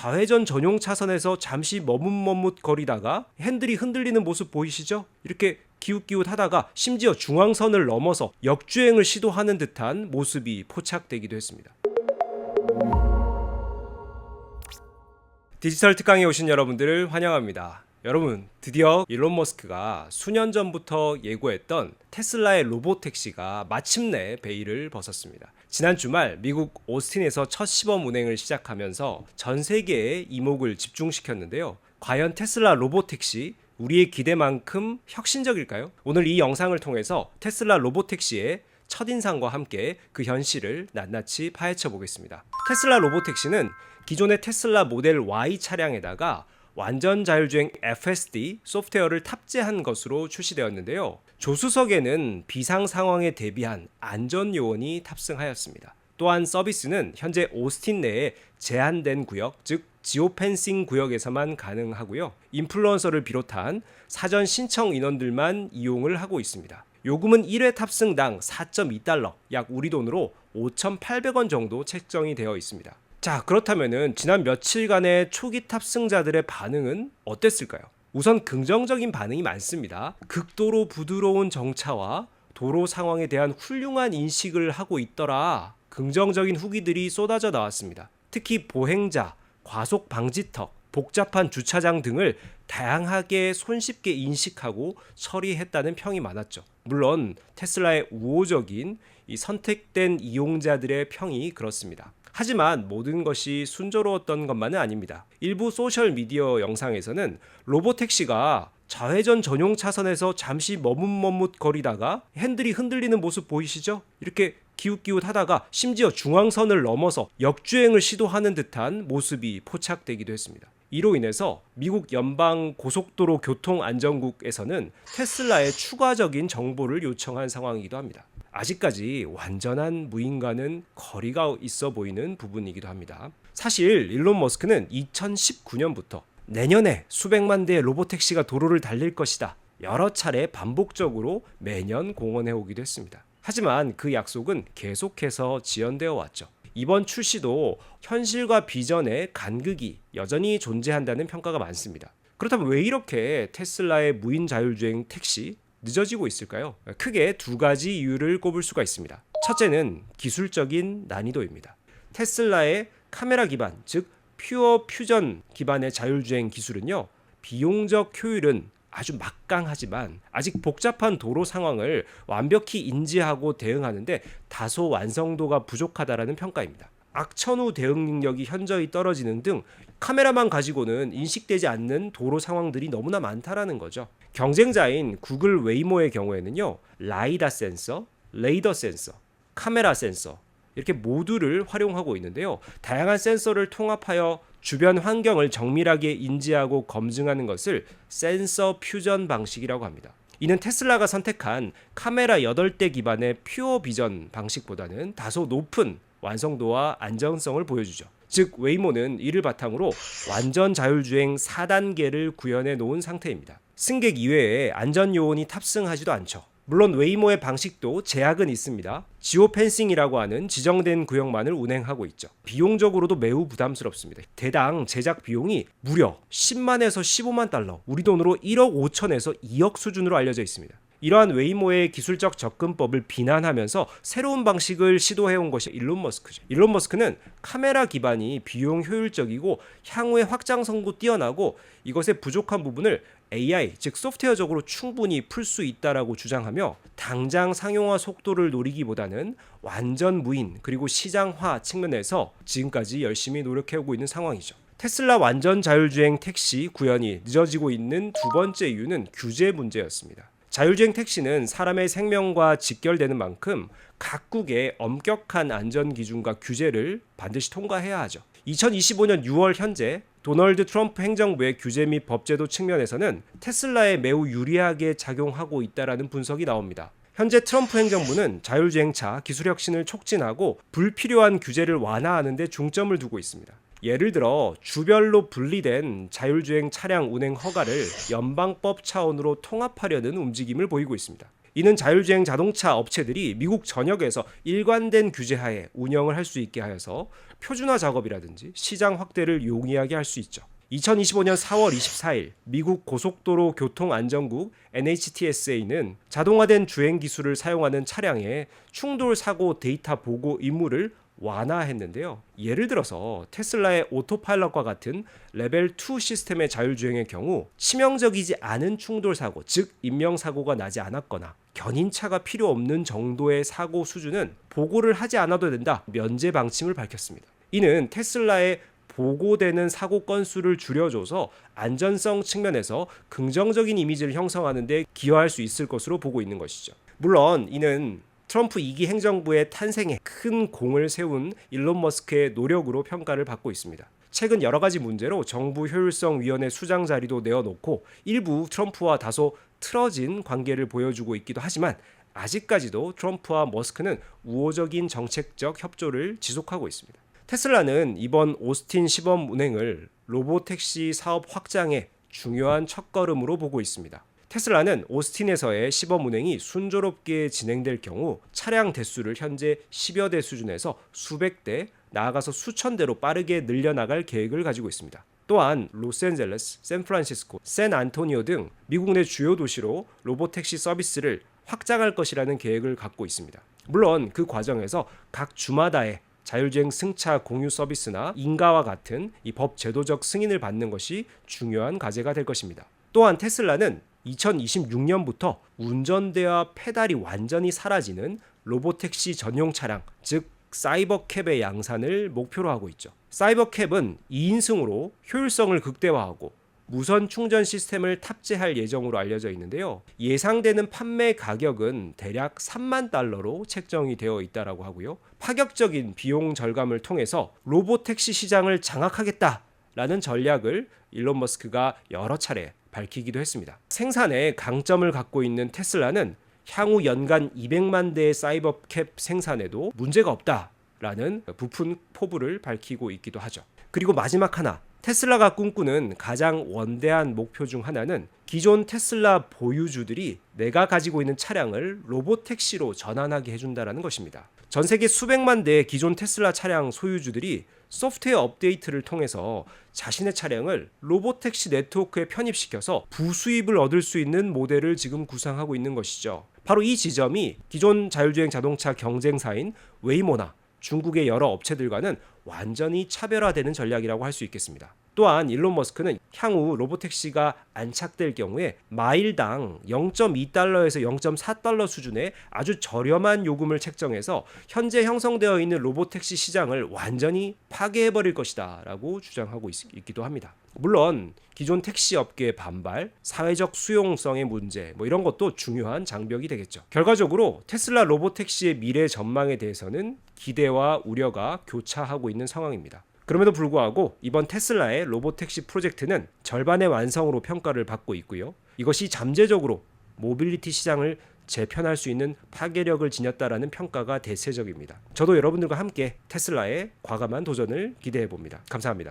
좌회전 전용 차선에서 잠시 머뭇머뭇 거리다가 핸들이 흔들리는 모습 보이시죠? 이렇게 기웃기웃 하다가 심지어 중앙선을 넘어서 역주행을 시도하는 듯한 모습이 포착되기도 했습니다. 디지털 특강에 오신 여러분들을 환영합니다. 여러분, 드디어 일론 머스크가 수년 전부터 예고했던 테슬라의 로봇 택시가 마침내 베일을 벗었습니다. 지난 주말 미국 오스틴에서 첫 시범 운행을 시작하면서 전 세계의 이목을 집중시켰는데요. 과연 테슬라 로봇 택시 우리의 기대만큼 혁신적일까요? 오늘 이 영상을 통해서 테슬라 로봇 택시의 첫인상과 함께 그 현실을 낱낱이 파헤쳐 보겠습니다. 테슬라 로봇 택시는 기존의 테슬라 모델 Y 차량에다가 완전 자율주행 FSD 소프트웨어를 탑재한 것으로 출시되었는데요. 조수석에는 비상 상황에 대비한 안전 요원이 탑승하였습니다. 또한 서비스는 현재 오스틴 내에 제한된 구역, 즉 지오펜싱 구역에서만 가능하고요. 인플루언서를 비롯한 사전 신청 인원들만 이용을 하고 있습니다. 요금은 1회 탑승당 4.2달러, 약 우리 돈으로 5,800원 정도 책정이 되어 있습니다. 자, 그렇다면은 지난 며칠간의 초기 탑승자들의 반응은 어땠을까요? 우선 긍정적인 반응이 많습니다. 극도로 부드러운 정차와 도로 상황에 대한 훌륭한 인식을 하고 있더라. 긍정적인 후기들이 쏟아져 나왔습니다. 특히 보행자, 과속 방지턱, 복잡한 주차장 등을 다양하게 손쉽게 인식하고 처리했다는 평이 많았죠. 물론 테슬라의 우호적인 이 선택된 이용자들의 평이 그렇습니다. 하지만 모든 것이 순조로웠던 것만은 아닙니다. 일부 소셜 미디어 영상에서는 로봇 택시가 좌회전 전용 차선에서 잠시 머뭇머뭇 거리다가 핸들이 흔들리는 모습 보이시죠? 이렇게 기웃기웃 하다가 심지어 중앙선을 넘어서 역주행을 시도하는 듯한 모습이 포착되기도 했습니다. 이로 인해서 미국 연방 고속도로 교통안전국에서는 테슬라의 추가적인 정보를 요청한 상황이기도 합니다. 아직까지 완전한 무인과는 거리가 있어 보이는 부분이기도 합니다. 사실 일론 머스크는 2019년부터 내년에 수백만 대의 로보택시가 도로를 달릴 것이다. 여러 차례 반복적으로 매년 공언해 오기도 했습니다. 하지만 그 약속은 계속해서 지연되어 왔죠. 이번 출시도 현실과 비전의 간극이 여전히 존재한다는 평가가 많습니다. 그렇다면 왜 이렇게 테슬라의 무인 자율주행 택시 늦어지고 있을까요? 크게 두 가지 이유를 꼽을 수가 있습니다. 첫째는 기술적인 난이도입니다. 테슬라의 카메라 기반, 즉 퓨어 퓨전 기반의 자율주행 기술은요. 비용적 효율은 아주 막강하지만 아직 복잡한 도로 상황을 완벽히 인지하고 대응하는데 다소 완성도가 부족하다라는 평가입니다. 악천후 대응 능력이 현저히 떨어지는 등 카메라만 가지고는 인식되지 않는 도로 상황들이 너무나 많다라는 거죠. 경쟁자인 구글 웨이모의 경우에는요. 라이다 센서, 레이더 센서, 카메라 센서 이렇게 모두를 활용하고 있는데요. 다양한 센서를 통합하여 주변 환경을 정밀하게 인지하고 검증하는 것을 센서 퓨전 방식이라고 합니다. 이는 테슬라가 선택한 카메라 8대 기반의 퓨어 비전 방식보다는 다소 높은 완성도와 안정성을 보여주죠. 즉 웨이모는 이를 바탕으로 완전 자율주행 4단계를 구현해 놓은 상태입니다. 승객 이외에 안전 요원이 탑승하지도 않죠. 물론 웨이모의 방식도 제약은 있습니다. 지오 펜싱이라고 하는 지정된 구역만을 운행하고 있죠. 비용적으로도 매우 부담스럽습니다. 대당 제작 비용이 무려 10만에서 15만 달러, 우리 돈으로 1억 5천에서 2억 수준으로 알려져 있습니다. 이러한 웨이모의 기술적 접근법을 비난하면서 새로운 방식을 시도해온 것이 일론 머스크죠. 일론 머스크는 카메라 기반이 비용 효율적이고 향후의 확장성도 뛰어나고 이것의 부족한 부분을 AI 즉 소프트웨어적으로 충분히 풀 수 있다라고 주장하며 당장 상용화 속도를 노리기보다는 완전 무인 그리고 시장화 측면에서 지금까지 열심히 노력해오고 있는 상황이죠. 테슬라 완전 자율주행 택시 구현이 늦어지고 있는 두 번째 이유는 규제 문제였습니다. 자율주행 택시는 사람의 생명과 직결되는 만큼 각국의 엄격한 안전 기준과 규제를 반드시 통과해야 하죠. 2025년 6월 현재 도널드 트럼프 행정부의 규제 및 법제도 측면에서는 테슬라에 매우 유리하게 작용하고 있다라는 분석이 나옵니다. 현재 트럼프 행정부는 자율주행차 기술 혁신을 촉진하고 불필요한 규제를 완화하는 데 중점을 두고 있습니다. 예를 들어 주별로 분리된 자율주행 차량 운행 허가를 연방법 차원으로 통합하려는 움직임을 보이고 있습니다. 이는 자율주행 자동차 업체들이 미국 전역에서 일관된 규제하에 운영을 할 수 있게 하여서 표준화 작업이라든지 시장 확대를 용이하게 할 수 있죠. 2025년 4월 24일 미국 고속도로 교통안전국 NHTSA는 자동화된 주행 기술을 사용하는 차량의 충돌 사고 데이터 보고 임무를 완화했는데요. 예를 들어서 테슬라의 오토파일럿과 같은 레벨 2 시스템의 자율주행의 경우 치명적이지 않은 충돌 사고, 즉 인명 사고가 나지 않았거나 견인차가 필요 없는 정도의 사고 수준은 보고를 하지 않아도 된다. 면제 방침을 밝혔습니다. 이는 테슬라의 보고되는 사고 건수를 줄여줘서 안전성 측면에서 긍정적인 이미지를 형성하는 데 기여할 수 있을 것으로 보고 있는 것이죠. 물론 이는 트럼프 2기 행정부의 탄생에 큰 공을 세운 일론 머스크의 노력으로 평가를 받고 있습니다. 최근 여러 가지 문제로 정부 효율성 위원회 수장 자리도 내어놓고 일부 트럼프와 다소 틀어진 관계를 보여주고 있기도 하지만 아직까지도 트럼프와 머스크는 우호적인 정책적 협조를 지속하고 있습니다. 테슬라는 이번 오스틴 시범 운행을 로보택시 사업 확장의 중요한 첫걸음으로 보고 있습니다. 테슬라는 오스틴에서의 시범 운행이 순조롭게 진행될 경우 차량 대수를 현재 10여 대 수준에서 수백 대, 나아가서 수천 대로 빠르게 늘려나갈 계획을 가지고 있습니다. 또한 로스앤젤레스, 샌프란시스코, 샌안토니오 등 미국 내 주요 도시로 로보택시 서비스를 확장할 것이라는 계획을 갖고 있습니다. 물론 그 과정에서 각 주마다의 자율주행 승차 공유 서비스나 인가와 같은 이 법 제도적 승인을 받는 것이 중요한 과제가 될 것입니다. 또한 테슬라는 2026년부터 운전대와 페달이 완전히 사라지는 로보택시 전용 차량, 즉 사이버캡의 양산을 목표로 하고 있죠. 사이버캡은 2인승으로 효율성을 극대화하고 무선 충전 시스템을 탑재할 예정으로 알려져 있는데요. 예상되는 판매 가격은 대략 3만 달러로 책정이 되어 있다라고 하고요. 파격적인 비용 절감을 통해서 로보택시 시장을 장악하겠다라는 전략을 일론 머스크가 여러 차례 밝히기도 했습니다. 생산에 강점을 갖고 있는 테슬라는 향후 연간 200만 대의 사이버캡 생산에도 문제가 없다라는 부푼 포부를 밝히고 있기도 하죠. 그리고 마지막 하나 테슬라가 꿈꾸는 가장 원대한 목표 중 하나는 기존 테슬라 보유주들이 내가 가지고 있는 차량을 로보택시로 전환하게 해준다라는 것입니다. 전 세계 수백만 대의 기존 테슬라 차량 소유주들이 소프트웨어 업데이트를 통해서 자신의 차량을 로보택시 네트워크에 편입시켜서 부수입을 얻을 수 있는 모델을 지금 구상하고 있는 것이죠. 바로 이 지점이 기존 자율주행 자동차 경쟁사인 웨이모나 중국의 여러 업체들과는 완전히 차별화되는 전략이라고 할 수 있겠습니다. 또한 일론 머스크는 향후 로보택시가 안착될 경우에 마일당 0.2달러에서 0.4달러 수준의 아주 저렴한 요금을 책정해서 현재 형성되어 있는 로보택시 시장을 완전히 파괴해 버릴 것이다 라고 주장하고 있, 기도 합니다. 물론 기존 택시 업계의 반발, 사회적 수용성의 문제 뭐 이런 것도 중요한 장벽이 되겠죠. 결과적으로 테슬라 로보택시의 미래 전망에 대해서는 기대와 우려가 교차하고 있는 상황입니다. 그럼에도 불구하고 이번 테슬라의 로보택시 프로젝트는 절반의 완성으로 평가를 받고 있고요. 이것이 잠재적으로 모빌리티 시장을 재편할 수 있는 파괴력을 지녔다라는 평가가 대세적입니다. 저도 여러분들과 함께 테슬라의 과감한 도전을 기대해 봅니다. 감사합니다.